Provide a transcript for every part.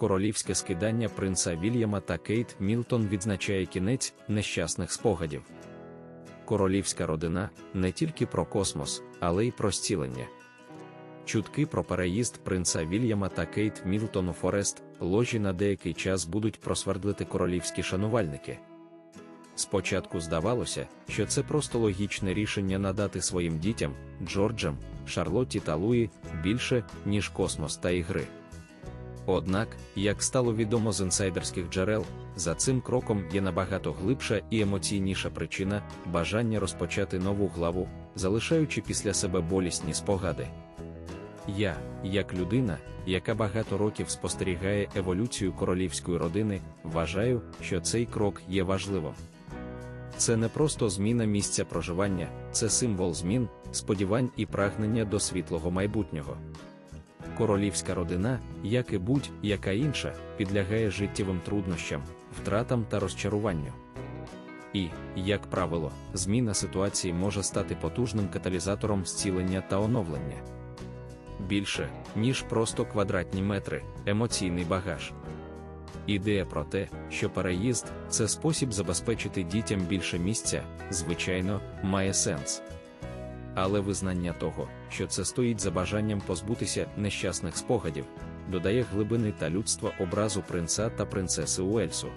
королівське скидання принца Вільяма та Кейт Мілтон відзначає кінець нещасних спогадів. Королівська родина не тільки про космос, але й про зцілення. Чутки про переїзд принца Вільяма та Кейт Мілтон у Форест ложі на деякий час будуть просвердлити королівські шанувальники. Спочатку здавалося, що це просто логічне рішення надати своїм дітям, Джорджам, Шарлотті та Луї більше, ніж космос та ігри. Однак, як стало відомо з інсайдерських джерел, за цим кроком є набагато глибша і емоційніша причина бажання розпочати нову главу, залишаючи після себе болісні спогади. Я, як людина, яка багато років спостерігає еволюцію королівської родини, вважаю, що цей крок є важливим. Це не просто зміна місця проживання, це символ змін, сподівань і прагнення до світлого майбутнього. Королівська родина, як і будь-яка інша, підлягає життєвим труднощам, втратам та розчаруванню. І, як правило, зміна ситуації може стати потужним каталізатором зцілення та оновлення. Більше, ніж просто квадратні метри, емоційний багаж. Ідея про те, що переїзд це спосіб забезпечити дітям більше місця, звичайно, має сенс. Але визнання того, що це стоїть за бажанням позбутися нещасних спогадів, додає глибини та людства образу принца та принцеси Уельсу.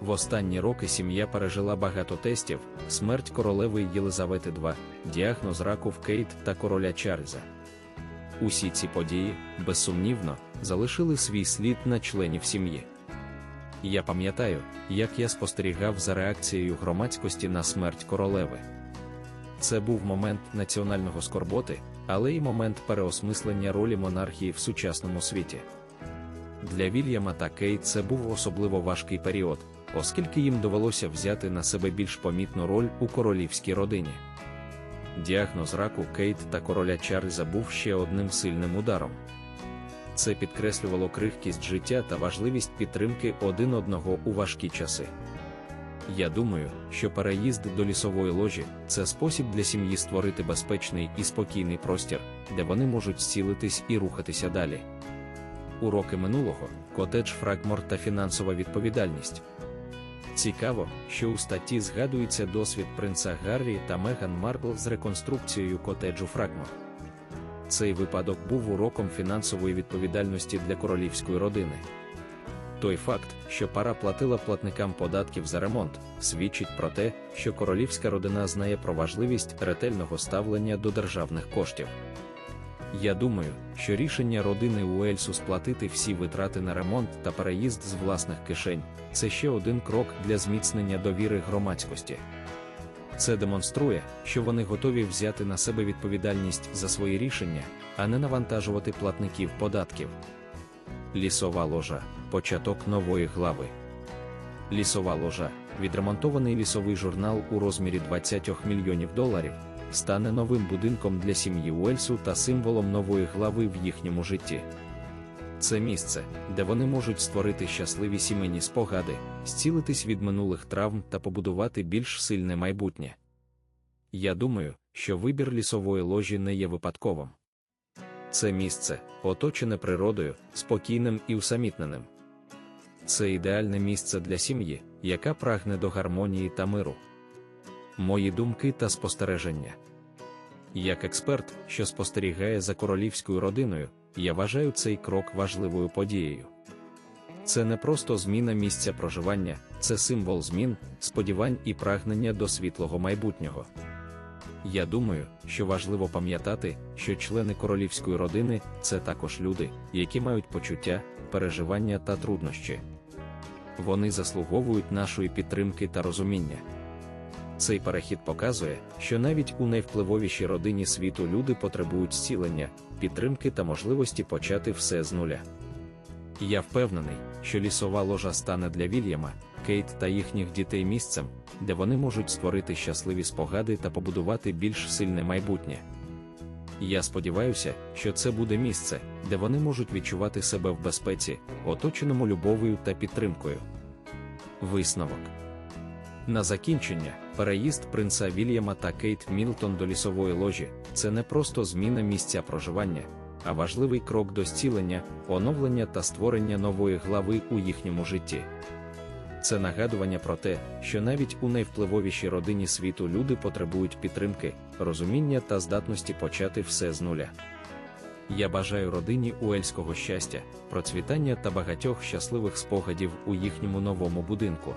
В останні роки сім'я пережила багато тестів, смерть королеви Єлизавети II, діагноз раку в Кейт та короля Чарльза. Усі ці події, безсумнівно, залишили свій слід на членів сім'ї. Я пам'ятаю, як я спостерігав за реакцією громадськості на смерть королеви. Це був момент національного скорботи, але й момент переосмислення ролі монархії в сучасному світі. Для Вільяма та Кейт це був особливо важкий період, оскільки їм довелося взяти на себе більш помітну роль у королівській родині. Діагноз раку Кейт та короля Чарльза був ще одним сильним ударом. Це підкреслювало крихкість життя та важливість підтримки один одного у важкі часи. Я думаю, що переїзд до лісової ложі це спосіб для сім'ї створити безпечний і спокійний простір, де вони можуть зцілитись і рухатися далі. Уроки минулого, котедж Фрагмор та фінансова відповідальність. Цікаво, що у статті згадується досвід принца Гаррі та Меган Маркл з реконструкцією котеджу Фрагмор. Цей випадок був уроком фінансової відповідальності для королівської родини. Той факт, що пара платила платникам податків за ремонт, свідчить про те, що королівська родина знає про важливість ретельного ставлення до державних коштів. Я думаю, що рішення родини Уельсу сплатити всі витрати на ремонт та переїзд з власних кишень це ще один крок для зміцнення довіри громадськості. Це демонструє, що вони готові взяти на себе відповідальність за свої рішення, а не навантажувати платників податків. Лісова ложа початок нової глави. Лісова ложа, відремонтований лісовий журнал у розмірі 20 мільйонів доларів, стане новим будинком для сім'ї Уельсу та символом нової глави в їхньому житті. Це місце, де вони можуть створити щасливі сімейні спогади, зцілитись від минулих травм та побудувати більш сильне майбутнє. Я думаю, що вибір лісової ложі не є випадковим. Це місце, оточене природою, спокійним і усамітненим. Це ідеальне місце для сім'ї, яка прагне до гармонії та миру. Мої думки та спостереження. Як експерт, що спостерігає за королівською родиною, я вважаю цей крок важливою подією. Це не просто зміна місця проживання, це символ змін, сподівань і прагнення до світлого майбутнього. Я думаю, що важливо пам'ятати, що члени королівської родини це також люди, які мають почуття, переживання та труднощі. Вони заслуговують нашої підтримки та розуміння. Цей перехід показує, що навіть у найвпливовішій родині світу люди потребують зцілення, підтримки та можливості почати все з нуля. Я впевнений, що лісова ложа стане для Вільяма, Кейт та їхніх дітей місцем, де вони можуть створити щасливі спогади та побудувати більш сильне майбутнє. Я сподіваюся, що це буде місце, де вони можуть відчувати себе в безпеці, оточеному любов'ю та підтримкою. Висновок на закінчення, переїзд принца Вільяма та Кейт Мілтон до лісової ложі це не просто зміна місця проживання, а важливий крок до зцілення, оновлення та створення нової глави у їхньому житті. Це нагадування про те, що навіть у найвпливовішій родині світу люди потребують підтримки, розуміння та здатності почати все з нуля. Я бажаю родині Уельського щастя, процвітання та багатьох щасливих спогадів у їхньому новому будинку.